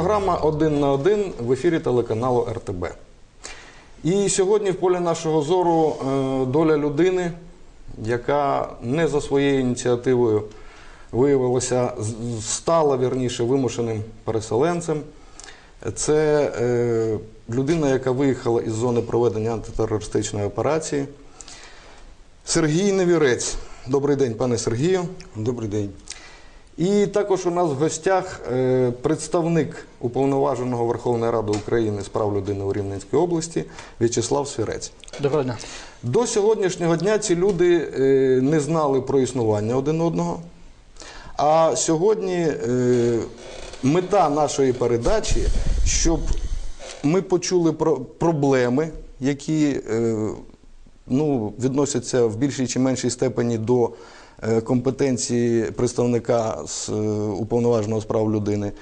Програма Один на один в ефірі телеканалу РТБ. І сьогодні в полі нашого зору е, доля людини, яка не за своєю ініціативою виявилася, стала вірніше вимушеним переселенцем. Це е, людина, яка виїхала із зони проведення антитерористичної операції. Сергій Невірець. Добрий день, пане Сергію. Добрий день. І також у нас в гостях е, представник уповноваженого Верховної Ради України з прав людини у Рівненській області В'ячеслав Свірець. Доброго дня. До сьогоднішнього дня ці люди е, не знали про існування один одного. А сьогодні е, мета нашої передачі, щоб ми почули про проблеми, які ну, відносяться в більшій чи меншій степені до компетенції представника з е, уповноваженого з прав людини.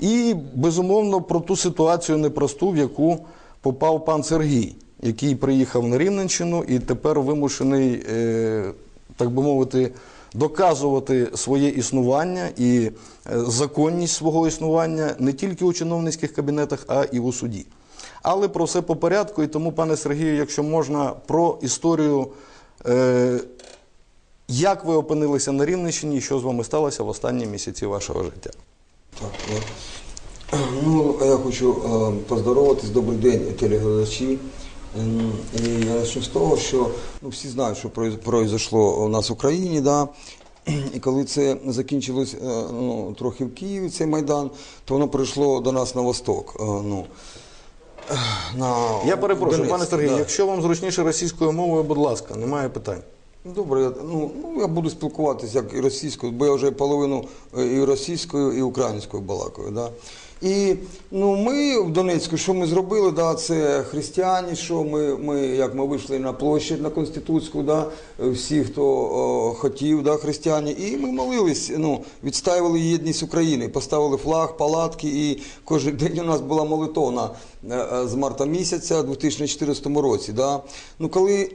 І, безумовно, про ту ситуацію непросту, в яку попав пан Сергій, який приїхав на Рівненщину і тепер вимушений, е, так би мовити, доказувати своє існування і е, законність свого існування не тільки у чиновницьких кабінетах, а і у суді. Але про все по порядку, і тому, пане Сергію, якщо можна, про історію, е, як ви опинилися на Рівненщині і що з вами сталося в останні місяці вашого життя. Так. Ну, я хочу е, поздороватись. Добрий день, телеглядачі. Ем, І я почну з того, що ну, всі знають, що произошло у нас в Україні, да? і коли це закінчилось е, ну, трохи в Києві, цей Майдан, то воно прийшло до нас на восток. е, Ну, е, на Я перепрошую, Донецьк, пане Сергію, да. якщо вам зручніше російською мовою, будь ласка, немає питань. Добре, я, ну, ну, я буду спілкуватися як і російською, бо я вже половину е, і російською, і українською балакаю. Да? І ну, ми в Донецьку, що ми зробили, да, це християні, що ми, ми, як ми вийшли на площадь на Конституцьку, да, всі, хто о, хотів, да, християні, і ми молились, ну, відстаювали єдність України, поставили флаг, палатки, і кожен день у нас була молитовна е, е, з марта місяця 2014 році. Да. Ну, коли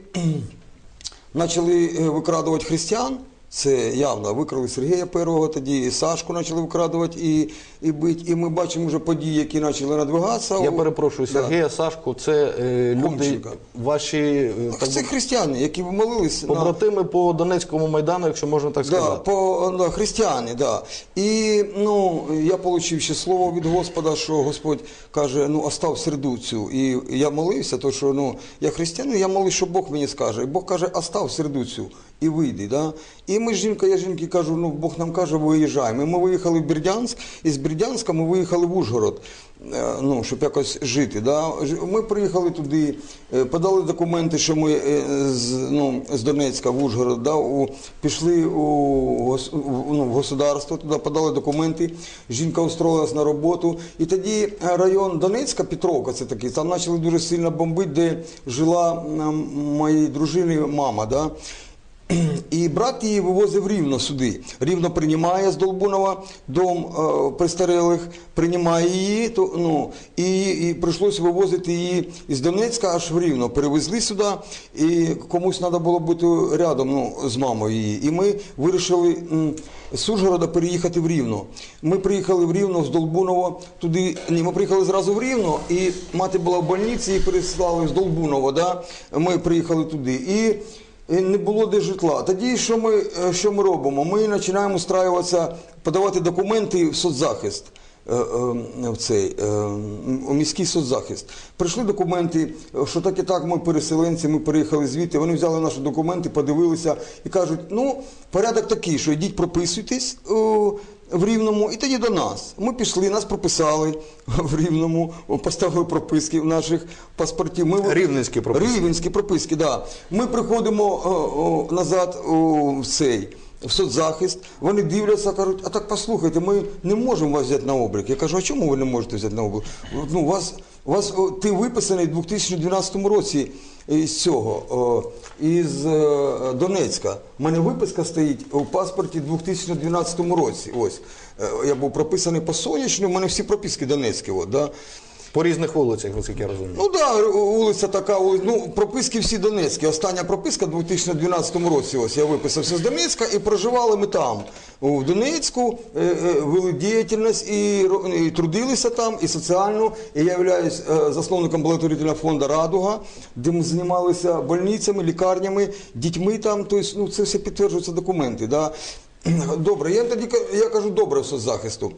Почали выкрадывать викрадувати християн. Це явно викрали Сергія Первого, тоді і Сашку почали викрадувати і, і бити. І ми бачимо вже події, які почали надвигатися. Я перепрошую, Да. Сергія Сашку, це е, люди, Комченка. ваші е, так Це християни, які молились на побратими по Донецькому майдану, якщо можна так Да, сказати. по да, християни, да. І ну я отримав ще слово від Господа, що Господь каже: ну остав серду цю. І я молився, то що ну я християнин, я молився, що Бог мені скаже. І Бог каже, остав серду цю і вийди. Да? І ми жінка, я жінки кажу, ну Бог нам каже, виїжджаємо. І ми виїхали в Бердянськ, і з Бердянська ми виїхали в Ужгород. е, Ну, щоб якось жити. Да? Ми приїхали туди, е, подали документи, що ми е, з, ну, з Донецька в Ужгород, да, у, пішли у, ну, в государство, туди подали документи, жінка устроїлась на роботу. І тоді район Донецька, Петровка, це такий, там почали дуже сильно бомбити, де жила моєї дружини мама. Да? І брат її вивозив рівно сюди. Рівно приймає з Долбунова дом е, престарелих, приймає її, то, ну, і, і прийшлося вивозити її із Донецька аж в Рівно. Перевезли сюди, і комусь треба було бути рядом ну, з мамою її. І ми вирішили з Ужгорода переїхати в Рівно. Ми приїхали в Рівно з Долбунова туди. Ні, ми приїхали зразу в Рівно, і мати була в больниці, її переслали з Долбунова. Да? Ми приїхали туди. І і не було де житла. Тоді що ми, е, що ми робимо? Ми починаємо устраюватися, подавати документи в соцзахист. е, е, В цей у міський соцзахист. Прийшли документи, що так і так ми переселенці, ми переїхали звідти. Вони взяли наші документи, подивилися і кажуть: ну, порядок такий, що йдіть прописуйтесь в Рівному і тоді до нас. Ми пішли, нас прописали в Рівному, поставили прописки в наших паспортів. Ми Рівненські прописки. Рівненські прописки, да. Ми приходимо о, о, назад о, в цей. В соцзахист, вони дивляться, кажуть, а так послухайте, ми не можемо вас взяти на облік. Я кажу, а чому ви не можете взяти на облік? Ну, у вас, у вас ти виписаний в 2012 році із цього, о, із е, Донецька. У мене виписка стоїть у паспорті у 2012 році. Ось. Е, Я був прописаний по сонячному, у мене всі прописки Донецькі. От, да. По різних вулицях, наскільки я розумію. Ну так, да, вулиця така, ну прописки всі Донецькі. Остання прописка в 2012 році. Ось я виписався з Донецька і проживали ми там. У Донецьку е, е, вели діяльність і, і трудилися там, і соціально. І я являюсь е, засновником благотворительного фонду Радуга, де ми займалися больницями, лікарнями, дітьми там. Тобто, ну це все підтверджуються документи. Да? Добре, я тоді я кажу добре соцзахисту.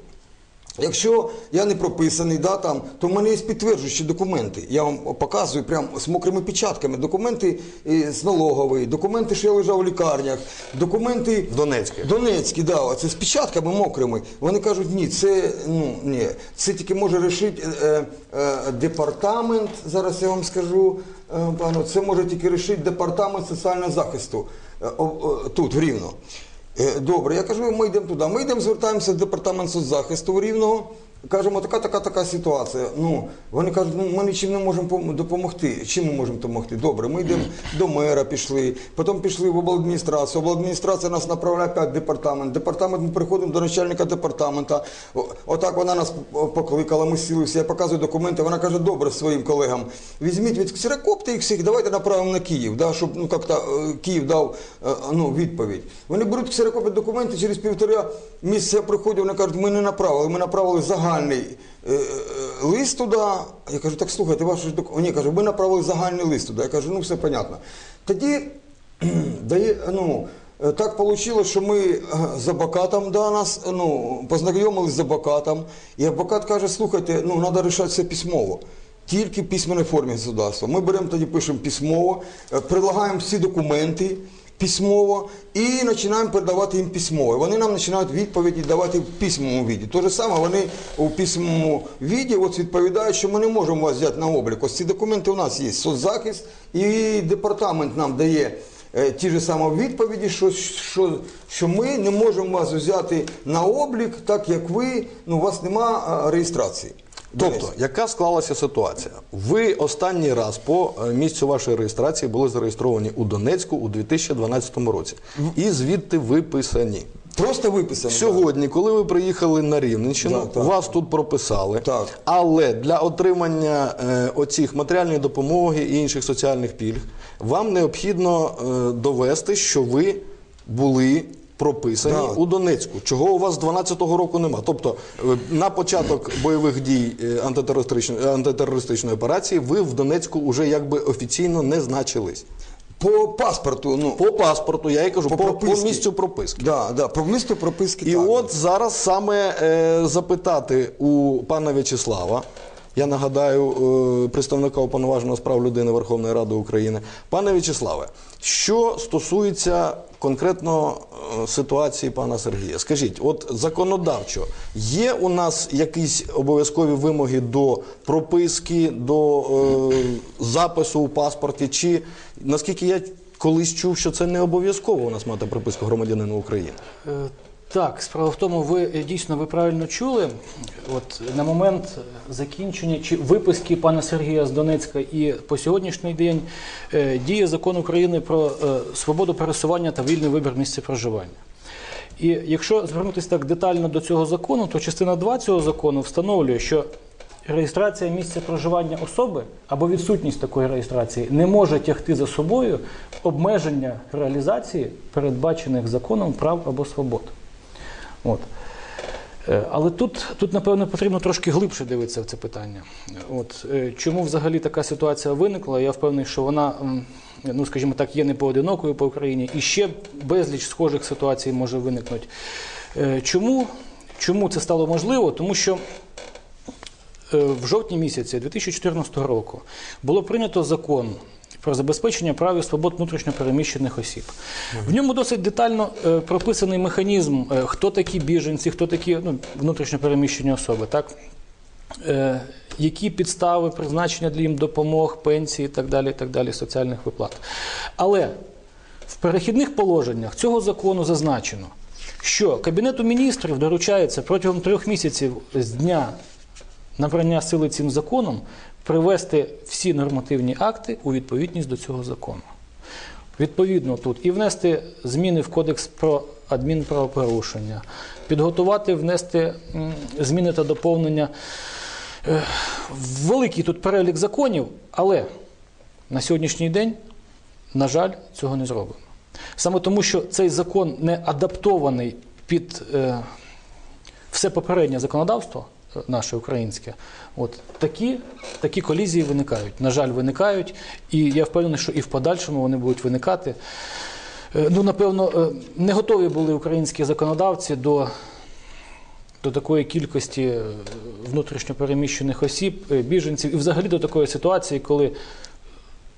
Якщо я не прописаний, да, там, то в мене є підтверджуючі документи. Я вам показую прямо з мокрими печатками. Документи е, з налогової, документи, що я лежав у лікарнях, документи Донецькі. Донецькі, да, це з печатками мокрими. Вони кажуть, ні, це ну ні, це тільки може рішити е, е, департамент. Зараз я вам скажу, е, пану, це може тільки рішити департамент соціального захисту е, о, тут в Рівно. Е, Добре, я кажу, ми йдемо туди. Ми йдемо, звертаємося в департамент соцзахисту Рівного. Кажемо, така, така, така ситуація. Ну, вони кажуть, ну ми нічим не можемо допомогти. Чим ми можемо допомогти? Добре, ми йдемо до мера, пішли, потім пішли в обладміністрацію. Обладміністрація нас направляє опять в департамент. Департамент ми приходимо до начальника департамента. Отак вона нас покликала, ми сіли всі. Я показую документи. Вона каже, добре своїм колегам. Візьміть від ксерокопти їх всіх, давайте направимо на Київ, да, щоб ну, як-то, е, Київ дав е, ну, відповідь. Вони беруть ксерокопи документи, через півтора місяця я приходжу, вони кажуть, ми не направили, ми направили загальний е, е, лист туди. Я кажу, так слухайте. Ні, кажу, ми направили загальний лист туди. Я кажу, ну все понятно. Тоді дає, ну, е, так вийшло, що ми з адвокатом да, нас ну, познайомилися з адвокатом, і адвокат каже, слухайте, ну, треба рішати це письмово. Тільки в письменній формі государства. Ми беремо тоді, пишемо письмово, прилагаємо всі документи письмово і починаємо передавати їм письмово. Вони нам починають відповіді давати в письмовому віді. Те ж саме вони у письмовому віді от відповідають, що ми не можемо вас взяти на облік. Ось ці документи у нас є. Соцзахист і департамент нам дає е, ті ж самі відповіді, що, що, що ми не можемо вас взяти на облік, так як ви, ну, у вас нема е, реєстрації. Тобто, яка склалася ситуація? Ви останній раз по е, місцю вашої реєстрації були зареєстровані у Донецьку у 2012 році. І звідти виписані. Просто виписано. Сьогодні, коли ви приїхали на Рівненщину, Так, так. вас тут прописали. Так. Але для отримання е, оцих матеріальної допомоги і інших соціальних пільг вам необхідно е, довести, що ви були прописані Так. у Донецьку, чого у вас з 12-го року нема. Тобто е, на початок бойових дій е, антитерористичної, антитерористичної операції ви в Донецьку вже якби офіційно не значились. По паспорту, ну, По паспорту, я і кажу, по, по, прописці. місцю прописки. Да, да, про місто прописки. І так. от зараз саме е, запитати у пана В'ячеслава, я нагадаю, е, представника уповноваженого з прав людини Верховної Ради України. Пане В'ячеславе, що стосується конкретно е, ситуації пана Сергія, скажіть, от законодавчо є у нас якісь обов'язкові вимоги до прописки, до е, запису у паспорті, чи наскільки я колись чув, що це не обов'язково у нас мати прописку громадянина України? Е, Так, справа в тому, ви е, дійсно ви правильно чули. От на момент закінчення чи виписки пана Сергія з Донецька і по сьогоднішній день е, діє закон України про е, свободу пересування та вільний вибір місця проживання. І якщо звернутися так детально до цього закону, то частина 2 цього закону встановлює, що реєстрація місця проживання особи або відсутність такої реєстрації не може тягти за собою обмеження реалізації передбачених законом прав або свобод. От. Е, Але тут, тут, напевно, потрібно трошки глибше дивитися в це питання. От, е, чому взагалі така ситуація виникла? Я впевнений, що вона, ну скажімо так, є не поодинокою по Україні, і ще безліч схожих ситуацій може виникнути. Е, Чому, чому це стало можливо? Тому що в жовтні місяці 2014 року було прийнято закон про забезпечення прав і свобод внутрішньопереміщених осіб. В ньому досить детально е, прописаний механізм, е, хто такі біженці, хто такі ну, внутрішньопереміщені особи, так? Е, які підстави призначення для їм допомог, пенсії і так далі, і так далі, соціальних виплат. Але в перехідних положеннях цього закону зазначено, що Кабінету міністрів доручається протягом трьох місяців з дня набрання сили цим законом привести всі нормативні акти у відповідність до цього закону. Відповідно, тут і внести зміни в кодекс про адмінправопорушення, підготувати, внести зміни та доповнення Е, Великий тут перелік законів, але на сьогоднішній день, на жаль, цього не зроблено. Саме тому, що цей закон не адаптований під е, все попереднє законодавство наше українське, от такі, такі колізії виникають. На жаль, виникають, і я впевнений, що і в подальшому вони будуть виникати. Е, Ну, напевно, е, не готові були українські законодавці до, до такої кількості е, внутрішньопереміщених осіб, біженців, і взагалі до такої ситуації, коли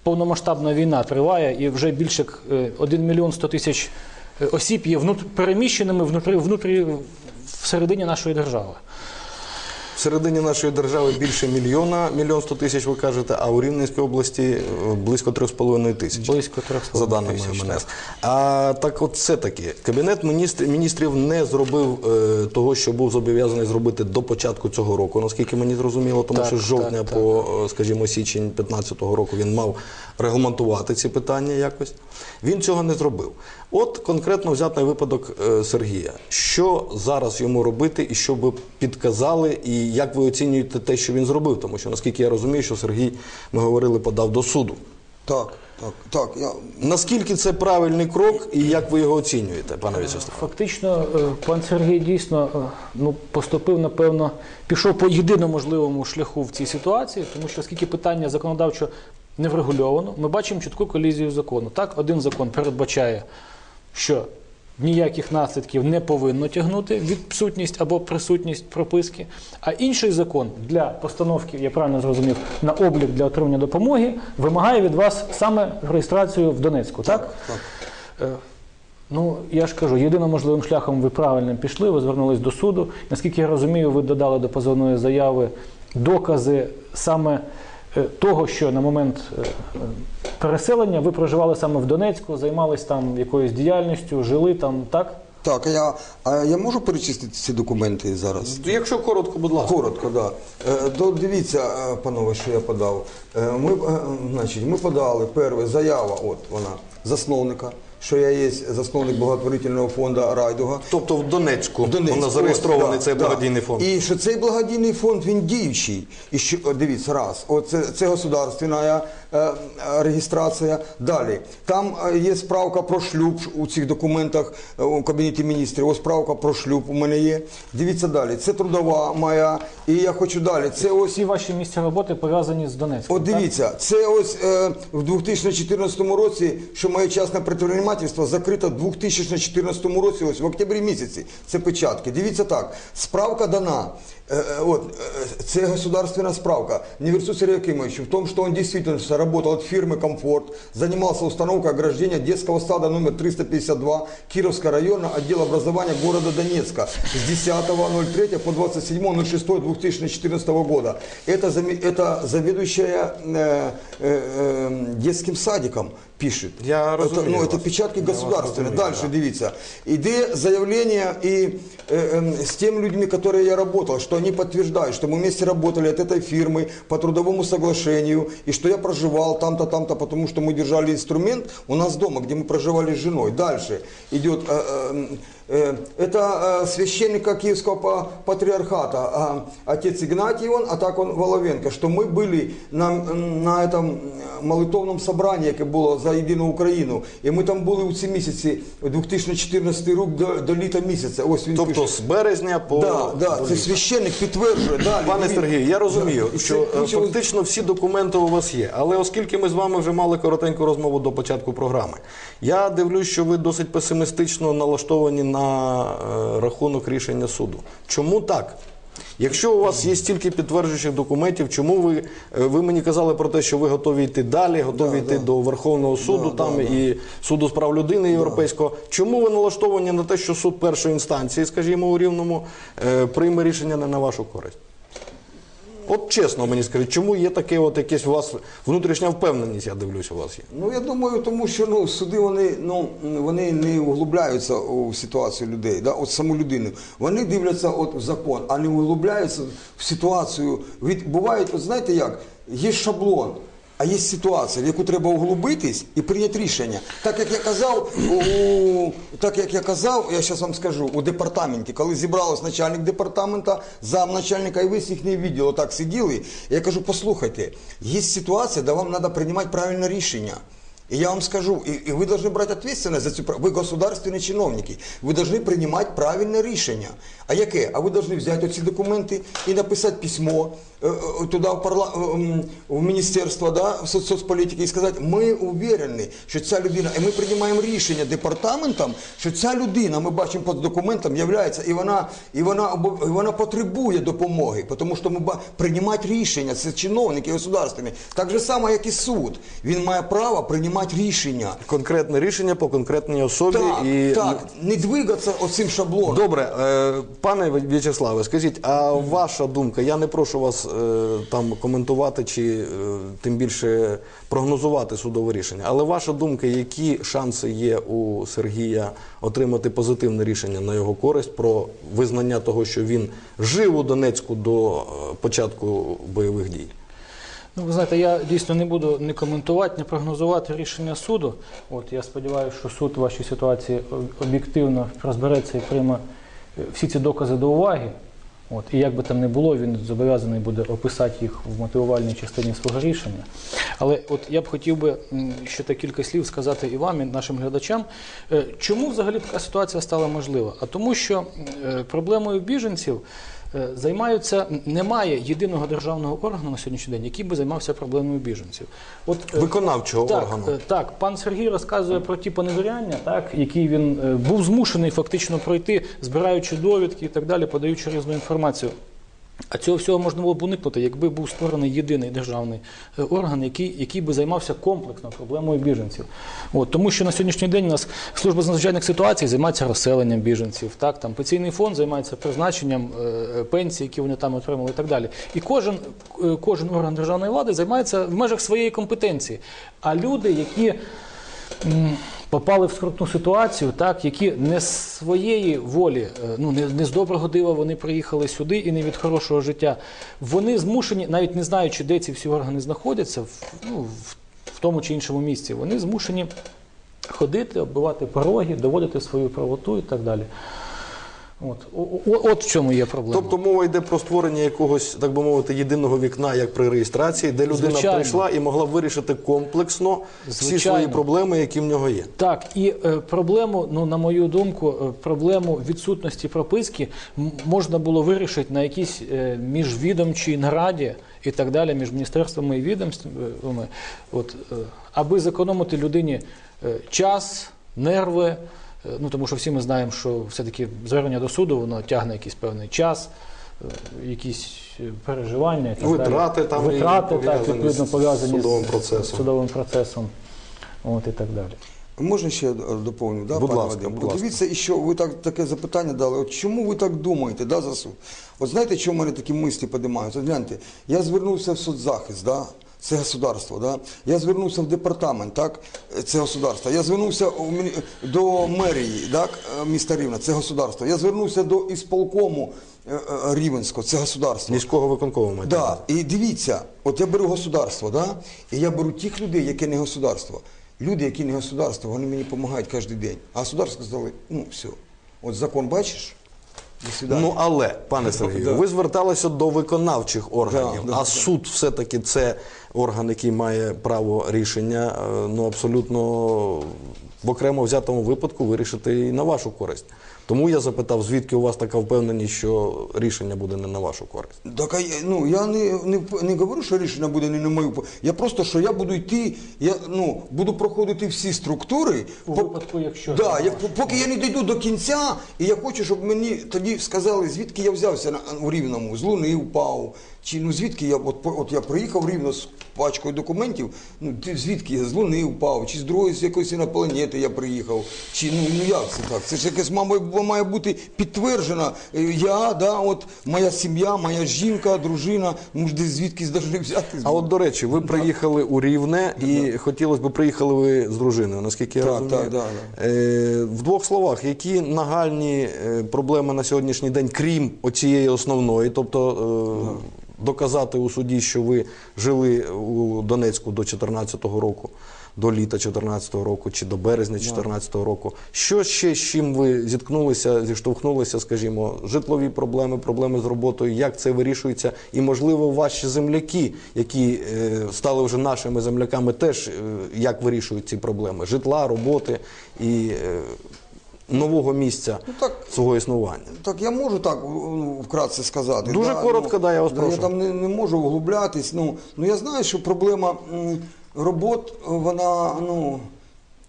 повномасштабна війна триває, і вже більше як, е, 1 мільйон 100 тисяч осіб є переміщеними внутрі, внутрі всередині нашої держави. Всередині нашої держави більше мільйона, мільйон сто тисяч, ви кажете, а у Рівненській області е, близько 3,5 тисяч. Близько 3,5 за даними тисяч, МНС. А так, от все таки, кабінет міністрів, міністрів не зробив е, того, що був зобов'язаний зробити до початку цього року, наскільки мені зрозуміло, тому Так, що з жовтня так, по, е, скажімо, січень 2015 року він мав регламентувати ці питання якось. Він цього не зробив. От конкретно взятий випадок е, Сергія. Що зараз йому робити, і що ви підказали, і як ви оцінюєте те, що він зробив? Тому що наскільки я розумію, що Сергій, ми говорили, подав до суду. Так, так, так. Я, Наскільки це правильний крок і як ви його оцінюєте, пане В'ячеславе? Фактично, е, пан Сергій дійсно е, ну, поступив, напевно, пішов по єдиному можливому шляху в цій ситуації, тому що оскільки питання законодавчо не врегульовано, ми бачимо чітку колізію закону. Так, один закон передбачає, що ніяких наслідків не повинно тягнути відсутність або присутність прописки, а інший закон для постановки, я правильно зрозумів, на облік для отримання допомоги вимагає від вас саме реєстрацію в Донецьку. Так? так. Е, Ну, я ж кажу, єдиним можливим шляхом ви правильно пішли, ви звернулись до суду. Наскільки я розумію, ви додали до позовної заяви докази саме того, що на момент е, е, переселення ви проживали саме в Донецьку, займались там якоюсь діяльністю, жили там, так? так, а я, а я можу перечислити ці документи зараз? Якщо коротко, будь ласка. Коротко, да. Е, дивіться, е, панове, що я подав. Е, Ми, е, значить, ми подали перше заява, от вона, засновника, що я є засновник благотворительного фонду Райдуга. Тобто в Донецьку, В Донецьку, вона зареєстрований да, цей да, благодійний фонд. І що цей благодійний фонд він діючий. І що дивіться, раз, от це, це государственна е, е, реєстрація. Далі там е, є справка про шлюб у цих документах у кабінеті міністрів. Ось справка про шлюб у мене є. Дивіться далі. Це трудова моя. І я хочу далі. Це ось Всі ваші місця роботи пов'язані з Донецьком. От так? дивіться, це ось е, в 2014 році, що моє частне предпринимательство закрито в 2014 році, ось в октябрі місяці. Це печатки. Дивіться так, справка дана. Э, э, Вот, э, це государственная справка. Неверцу Сергею Якимовичу в том, что он действительно работал от фирмы «Комфорт», занимался установкой ограждения детского сада номер 352 Кировского района, отдел образования города Донецка с 10.03 по 27.06.2014 года. Это, заме- это заведующая э, э, э, детским садиком пишет. Я это, разумею ну, вас. это печатки Я вас государственные. разумею, Дальше да. дивіться. Іде заявление и э, э, с теми людьми, которые я работал, что они подтверждают, что мы вместе работали от этой фирмы по трудовому соглашению, и что я проживал там-то, там-то, потому что мы держали инструмент у нас дома, где мы проживали с женой. Дальше идет э, э, э, это э, священника Киевского па- патриархата, а, отец Игнатий он, а так он Воловенко, что мы были на, на этом молитовном собрании, яке було за єдину Україну, і ми там були у ці місяці 2014 рік до, до літа місяця. Ось він Тобто пише. з березня по Да, да, до це літа. священник підтверджує. Далі. Пане Він- Сергію, я розумію, Да, і що це е, ключове- фактично всі документи у вас є. Але оскільки ми з вами вже мали коротеньку розмову до початку програми, я дивлюсь, що ви досить песимістично налаштовані на е, рахунок рішення суду. Чому так? Якщо у вас є стільки підтверджуючих документів, чому ви, е, ви мені казали про те, що ви готові йти далі, готові Да, йти да. до Верховного суду Да, там да, і суду з прав людини європейського. Чому ви налаштовані на те, що суд першої інстанції, скажімо, у рівному, е, прийме рішення не на вашу користь? От чесно мені скажіть, чому є таке, от якесь у вас внутрішня впевненість, я дивлюсь, у вас є. Ну я думаю, тому що ну суди вони ну вони не углубляються у ситуацію людей, да, от саму людину. Вони дивляться от в закон, а не углубляються в ситуацію. Від бувають, от знаєте як, є шаблон. А є ситуація, в яку треба углубитись і прийняти рішення. Так як я казав, у, так як я казав, я зараз вам скажу, у департаменті, коли зібралось начальник департамента, замначальника і весь їхній відділ отак сиділи, я кажу, послухайте, є ситуація, де вам треба приймати правильне рішення. И я вам скажу, и, и вы должны брать ответственность за цю пра- Вы государственные чиновники. Ви должны принимать правильне рішення. А яке? А ви должны взяти оці документи і написати письмо е, е, туди в, парла... е, м, в міністерство да, в соц- соцполітики і сказати, ми уверені, що ця людина, і ми приймаємо рішення департаментом, що ця людина, ми бачимо під документом, являється, і вона, і вона, обо- і вона потребує допомоги, тому що ми ба- приймати рішення, це чиновники государственні. Так же само, як і суд. Він має право приймати рішення. Конкретне рішення по конкретній особі Так, і так, не двигатися оцим шаблоном. Добре, е, пане В'ячеславе, скажіть, а ваша думка? Я не прошу вас е, там коментувати чи е, тим більше прогнозувати судове рішення, але ваша думка, які шанси є у Сергія отримати позитивне рішення на його користь про визнання того, що він жив у Донецьку до початку бойових дій? Ну, ви знаєте, я дійсно не буду не коментувати, не прогнозувати рішення суду. От я сподіваюся, що суд в вашій ситуації об'єктивно розбереться і прийме е, всі ці докази до уваги. От, і як би там не було, він зобов'язаний буде описати їх в мотивувальній частині свого рішення. Але от я б хотів би ще так кілька слів сказати і вам, і нашим глядачам. Е, Чому взагалі така ситуація стала можлива? А тому, що е, проблемою біженців займаються немає єдиного державного органу на сьогоднішній день, який би займався проблемою біженців. От е, Виконавчого так, органу. е, так, пан Сергій розказує про ті поневіряння, так, які він е, був змушений фактично пройти, збираючи довідки і так далі, подаючи різну інформацію. А цього всього можна було б уникнути, якби був створений єдиний державний е, орган, який, який би займався комплексно проблемою біженців. От, тому що на сьогоднішній день у нас служба з надзвичайних ситуацій займається розселенням біженців, так, там, пенсійний фонд займається призначенням е, пенсій, які вони там отримали і так далі. І кожен, е, кожен орган державної влади займається в межах своєї компетенції. А люди, які попали в скрутну ситуацію, так, які не з своєї волі, е, ну не, не з доброго дива вони приїхали сюди і не від хорошого життя. Вони змушені, навіть не знаючи, де ці всі органи знаходяться, в, ну, в, в тому чи іншому місці, вони змушені ходити, оббивати пороги, доводити свою правоту і так далі. От, о, о- от в чому є проблема. Тобто мова йде про створення якогось, так би мовити, єдиного вікна, як при реєстрації, де людина Звичайно. прийшла і могла вирішити комплексно всі свої проблеми, які в нього є. Так, і е, проблему, ну на мою думку, е, проблему відсутності прописки можна було вирішити на якійсь е, міжвідомчій нараді і так далі, між міністерствами і відомствами, от, е, аби зекономити людині е, час, нерви. Е, Ну тому що всі ми знаємо, що все-таки звернення до суду воно тягне якийсь певний час, е, якісь е, переживання, і так Витрати далі. там і витрати так, пов'язані з пов'язані судовим з процесом. судовим процесом. От і так далі. Можна ще доповню, да, Будь пане ласка, Вадим? будь От дивіться, і що ви так таке запитання дали. От чому ви так думаєте, да, за суд? От знаєте, чому в мене такі мислі підіймаються? Гляньте, я звернувся в соцзахист, да? Це государство, да? Я звернувся в департамент, так? Це государство. Я звернувся до мерії, так? міста Рівна, це государство. Я звернувся до ісполкому е, е, Рівенського, це государство. Міського виконкому маєте. Да. І дивіться, от я беру государство, да? і я беру тих людей, які не государство. Люди, які не государство, вони мені допомагають кожен день. А государство сказали, ну все, от закон бачиш. Ну але, пане Сергію, ви зверталися до виконавчих органів, Да, да, а суд все-таки це орган, який має право рішення, е, ну абсолютно в окремо взятому випадку вирішити і на вашу користь. Тому я запитав, звідки у вас така впевненість, що рішення буде не на вашу користь. Так, ну, я не, не, не говорю, що рішення буде не на мою. по- Я просто, що я буду йти, я ну, буду проходити всі структури. У по- випадку, якщо да, я, поки я не дійду до кінця, і я хочу, щоб мені тоді сказали, звідки я взявся на, у Рівному, з Луни впав. Чи ну звідки я от, от я приїхав Рівно з пачкою документів, ну ти звідки я з Луни впав, чи з другої з якоїсь інопланети я приїхав, чи ну, ну як це так? Це ж якесь мабуть, має бути підтверджено. Е, Я, да, от моя сім'я, моя жінка, дружина, ну десь звідкись повинні взяти. А от до речі, ви приїхали у Рівне і хотілося б приїхали ви з дружиною, наскільки я Так, розумію. так, так, Е, в двох словах, які нагальні е, проблеми на сьогоднішній день, крім оцієї основної, тобто е, доказати у суді, що ви жили у Донецьку до 2014 року, до літа 2014 року чи до березня 2014 року. Що ще з чим ви зіткнулися, зіштовхнулися, скажімо, житлові проблеми, проблеми з роботою, як це вирішується? І, можливо, ваші земляки, які е, стали вже нашими земляками, теж е, як вирішують ці проблеми житла, роботи і е, нового місця Ну, так, свого існування. Так, я можу так ну, вкратце сказати. Дуже коротко, да, я вас прошу. Я там не, не можу углублятись. Ну, ну я знаю, що проблема робот, вона, ну,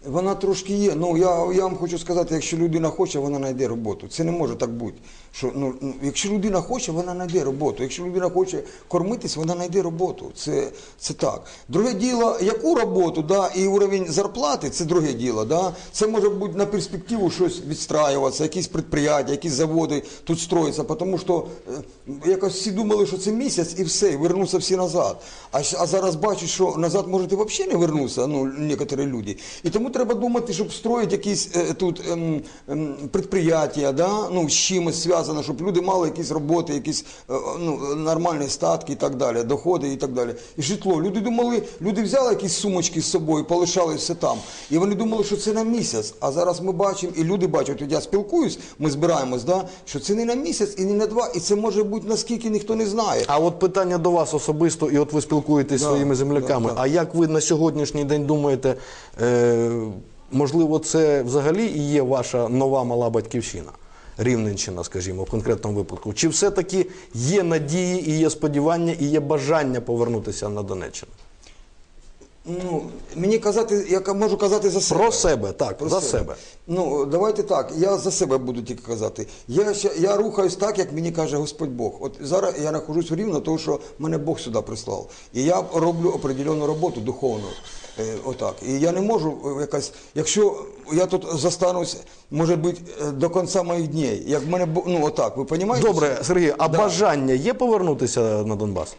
вона трошки є. Ну, я, я вам хочу сказати, якщо людина хоче, вона знайде роботу. Це не може так бути. Що, ну, ну, якщо людина хоче, вона знайде роботу. Якщо людина хоче кормитись, вона знайде роботу. Це, це так. Друге діло, яку роботу, да, і уровень зарплати, це друге діло. Да. Це може бути на перспективу щось відстраюватися, якісь підприємства, якісь заводи тут строїться, тому що е, якось всі думали, що це місяць і все, і вернуться всі назад. А, а зараз бачать, що назад можете взагалі не вернутися, ну, некоторі люди. І тому треба думати, щоб строїти якісь е, тут ем, ем, підприємства, да, ну, з чимось зв'язано, щоб люди мали якісь роботи, якісь е, ну, нормальні статки і так далі, доходи і так далі. І житло. Люди думали, люди взяли якісь сумочки з собою, полишали все там. І вони думали, що це на місяць. А зараз ми бачимо, і люди бачать, от я спілкуюсь, ми збираємось, да, що це не на місяць і не на два, і це може бути наскільки ніхто не знає. А от питання до вас особисто, і от ви спілкуєтесь зі Да, своїми земляками. да, да. А як ви на сьогоднішній день думаєте, е, можливо, це взагалі і є ваша нова мала батьківщина? Рівненщина, скажімо, в конкретному випадку. Чи все-таки є надії, і є сподівання, і є бажання повернутися на Донеччину? Ну, мені казати, я можу казати за себе. Про себе, так, Про за себе. Ну, давайте так, я за себе буду тільки казати. Я, ще, я рухаюсь так, як мені каже Господь Бог. От зараз я знаходжусь в Рівно, тому що мене Бог сюди прислав. І я роблю определенну роботу духовну. Е, отак. І я не можу е, якась, якщо я тут застанусь, може бути, е, до кінця моїх днів. Як в мене ну отак, ви розумієте? Добре, Сергій, а бажання є повернутися на Донбас?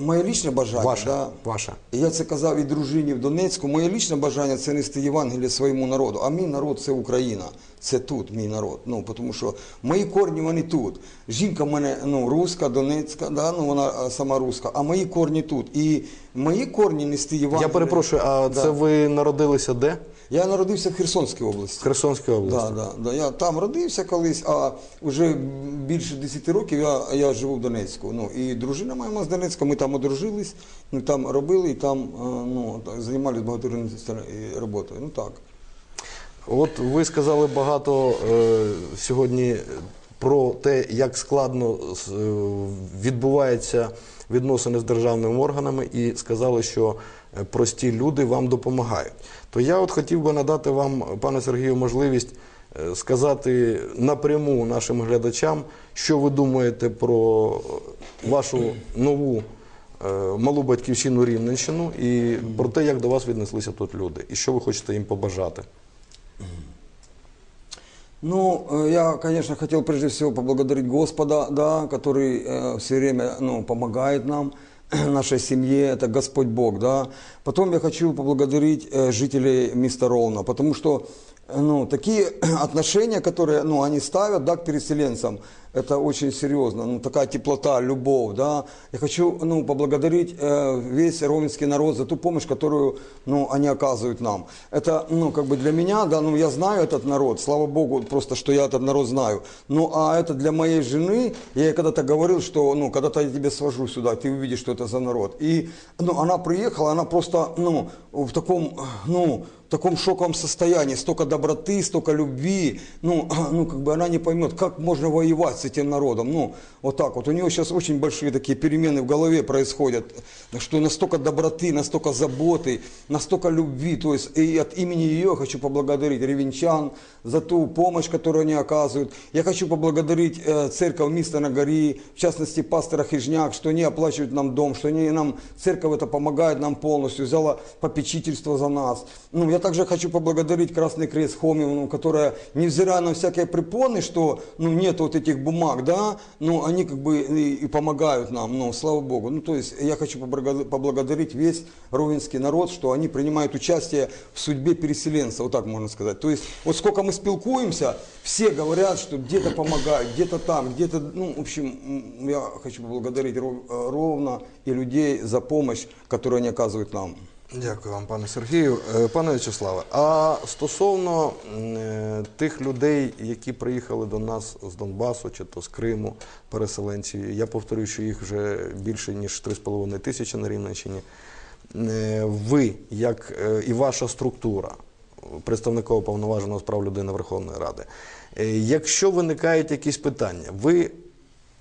Моє лічне бажання, Ваше, да, ваше. І Я це казав і дружині в Донецьку. Моє лічне бажання це нести Євангеліє своєму народу. А мій народ це Україна. Це тут мій народ. Ну тому що мої корні вони тут. Жінка в мене ну руська, донецька, да, ну вона сама руська, а мої корні тут. І мої корні нести Євангеліє. Я перепрошую, а Да. це ви народилися де? Я народився в Херсонській області. Херсонській області. Да, да, да. Я там родився колись, а вже більше 10 років я, я живу в Донецьку. Ну, і дружина моя з Донецька, ми там одружились, ми там робили і там е, ну, займалися багаторинною роботою. Ну так. От ви сказали багато е, сьогодні про те, як складно е, відбуваються відносини з державними органами, і сказали, що прості люди вам допомагають. То я от хотів би надати вам, пане Сергію, можливість е, сказати напряму нашим глядачам, що ви думаєте про вашу нову е, малу батьківщину Рівненщину і про те, як до вас віднеслися тут люди, і що ви хочете їм побажати. Ну, э, я, конечно, хотел прежде всего поблагодарить Господа, да, который э, все время ну, помогает нам, нашей семье, это Господь Бог, да. Потом я хочу поблагодарить э, жителей места Ровно, потому что э, ну, такие отношения, которые ну, они ставят да, к переселенцам, это очень серьезно, ну, такая теплота, любовь, да. Я хочу ну, поблагодарить э, весь ровенский народ за ту помощь, которую ну, они оказывают нам. Это, ну, как бы для меня, да, ну, я знаю этот народ, слава Богу, просто, что я этот народ знаю. Ну, а это для моей жены, я ей когда-то говорил, что, ну, когда-то я тебя свожу сюда, ты увидишь, что это за народ. И, ну, она приехала, она просто, ну, в таком, ну, в таком шоковом состоянии, столько доброты, столько любви, ну, ну, как бы она не поймет, как можно воевать с этим народом, ну, вот так вот. У нее сейчас очень большие такие перемены в голове происходят, что настолько доброты, настолько заботы, настолько любви, то есть и от имени ее хочу поблагодарить ревенчан за ту помощь, которую они оказывают. Я хочу поблагодарить э, церковь Миста на горе, в частности пастора Хижняк, что они оплачивают нам дом, что они нам, церковь это помогает нам полностью, взяла попечительство за нас. Ну, я я также хочу поблагодарить Красный Крест Хомину, которая, невзирая на всякие препоны, что ну, нет вот этих бумаг, да, ну, они как бы и, и помогают нам, ну, слава Богу. Ну, то есть я хочу поблаго- поблагодарить весь ровенский народ, что они принимают участие в судьбе переселенца, вот так можно сказать. То есть вот сколько мы спилкуемся, все говорят, что где-то помогают, где-то там, где-то, ну, в общем, я хочу поблагодарить э, Ровно и людей за помощь, которую они оказывают нам. Дякую вам, пане Сергію. Е, Пане В'ячеславе, а стосовно е, тих людей, які приїхали до нас з Донбасу чи то з Криму, переселенці, я повторюю, що їх вже більше ніж 3,5 тисячі на Рівненщині. Е, Ви, як і ваша структура, представникова повноваженого з прав людини Верховної Ради, якщо виникають якісь питання, ви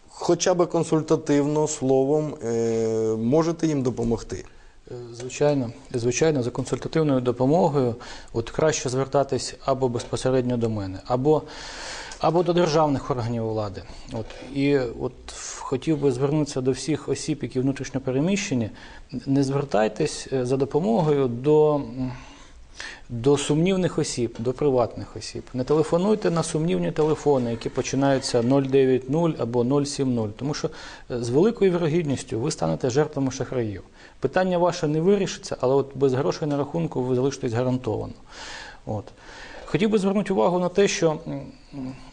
хоча б консультативно словом можете їм допомогти? Звичайно, звичайно, за консультативною допомогою от краще звертатись або безпосередньо до мене, або, або до державних органів влади. От, і от хотів би звернутися до всіх осіб, які внутрішньо переміщені. Не звертайтесь е, за допомогою до. До сумнівних осіб, до приватних осіб. Не телефонуйте на сумнівні телефони, які починаються 090 або 070, тому що е, з великою вірогідністю ви станете жертвами шахраїв. Питання ваше не вирішиться, але от без грошей на рахунку ви залишитесь гарантовано. От. Хотів би звернути увагу на те, що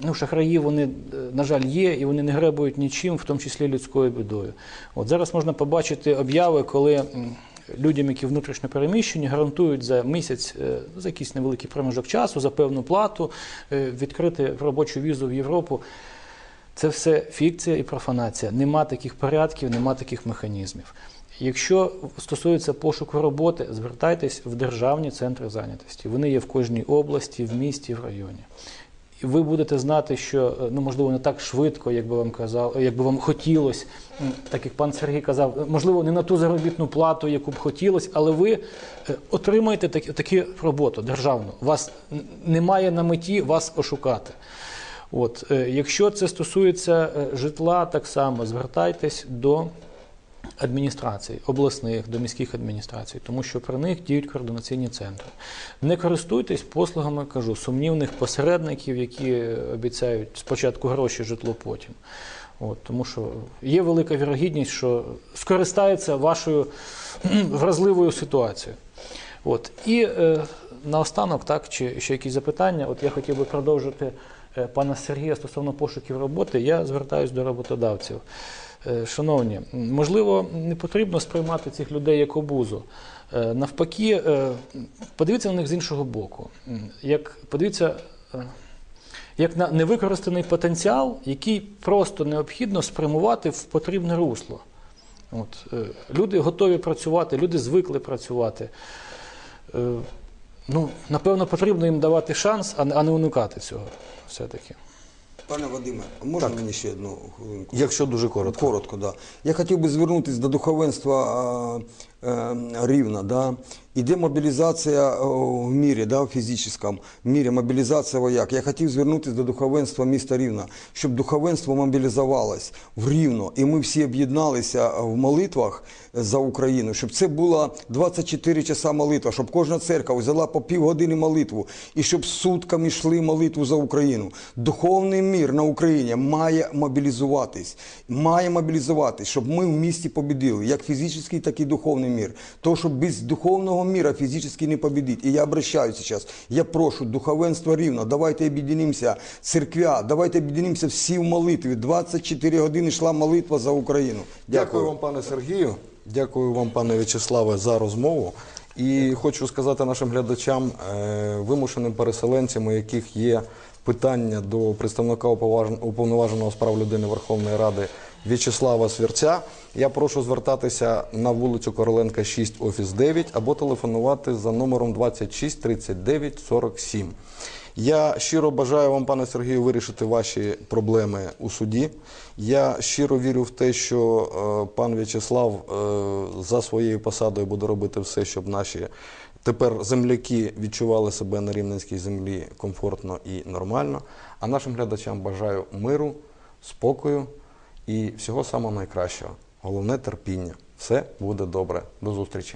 ну, шахраї, вони, е, на жаль, є, і вони не гребують нічим, в тому числі людською бідою. От зараз можна побачити обяви, коли людям, які внутрішньо переміщені, гарантують за місяць, е, за якийсь невеликий проміжок часу, за певну плату, е, відкрити робочу візу в Європу. Це все фікція і профанація. Нема таких порядків, нема таких механізмів. Якщо стосується пошуку роботи, звертайтесь в державні центри зайнятості. Вони є в кожній області, в місті, в районі. Ви будете знати, що е, ну можливо не так швидко, як би вам казав, як би вам хотілося, так як пан Сергій казав, е, можливо, не на ту заробітну плату, яку б хотілося, але ви е, отримаєте такі, такі роботу державну. Вас немає на меті вас ошукати. От, якщо це стосується житла, так само звертайтесь до адміністрацій, обласних, до міських адміністрацій, тому що при них діють координаційні центри. Не користуйтесь послугами, кажу, сумнівних посередників, які обіцяють спочатку гроші, житло потім. От, тому що є велика вірогідність, що скористаються вашою вразливою ситуацією. От. І е, наостанок, так, чи ще якісь запитання, от я хотів би продовжити е, пана Сергія стосовно пошуків роботи. Я звертаюся до роботодавців. Е, Шановні, можливо, не потрібно сприймати цих людей як обузу. Е, Навпаки, е, подивіться на них з іншого боку. Як подивіться. Як на невикористаний потенціал, який просто необхідно спрямувати в потрібне русло. От, люди готові працювати, люди звикли працювати. Ну, напевно, потрібно їм давати шанс, а не уникати цього все-таки. Пане Вадиме, можна мені ще одну хвилинку? Якщо дуже коротко. Коротко, да. Я хотів би звернутися до духовенства Рівна. Да. Іде мобілізація е, в мірі, да, в фізичному мірі, мобілізація вояк. Я хотів звернутися до духовенства міста Рівна, щоб духовенство мобілізувалось в Рівно, і ми всі об'єдналися в молитвах за Україну, щоб це була 24 часа молитва, щоб кожна церква взяла по півгодини молитву, і щоб сутками йшли молитву за Україну. Духовний мір на Україні має мобілізуватись, має мобілізуватись, щоб ми в місті побідили, як фізичний, так і духовний мір. То, що без духовного міра фізично не побідить. І я обращаюся зараз, я прошу духовенство рівно, давайте об'єднаємося, церквя, давайте об'єднаємося всі в молитві. 24 години йшла молитва за Україну. Дякую вам, пане Сергію. Дякую вам, пане В'ячеславе, за розмову. І хочу сказати нашим глядачам, е, вимушеним переселенцям, у яких є питання до представника уповноваженого з прав людини Верховної Ради В'ячеслава Свірця. Я прошу звертатися на вулицю Короленка 6, офіс 9 або телефонувати за номером 26 39 47. Я щиро бажаю вам, пане Сергію, вирішити ваші проблеми у суді. Я щиро вірю в те, що е, пан В'ячеслав е, за своєю посадою буде робити все, щоб наші тепер земляки відчували себе на рівненській землі комфортно і нормально. А нашим глядачам бажаю миру, спокою і всього самого найкращого. Головне терпіння. Все буде добре. До зустрічі.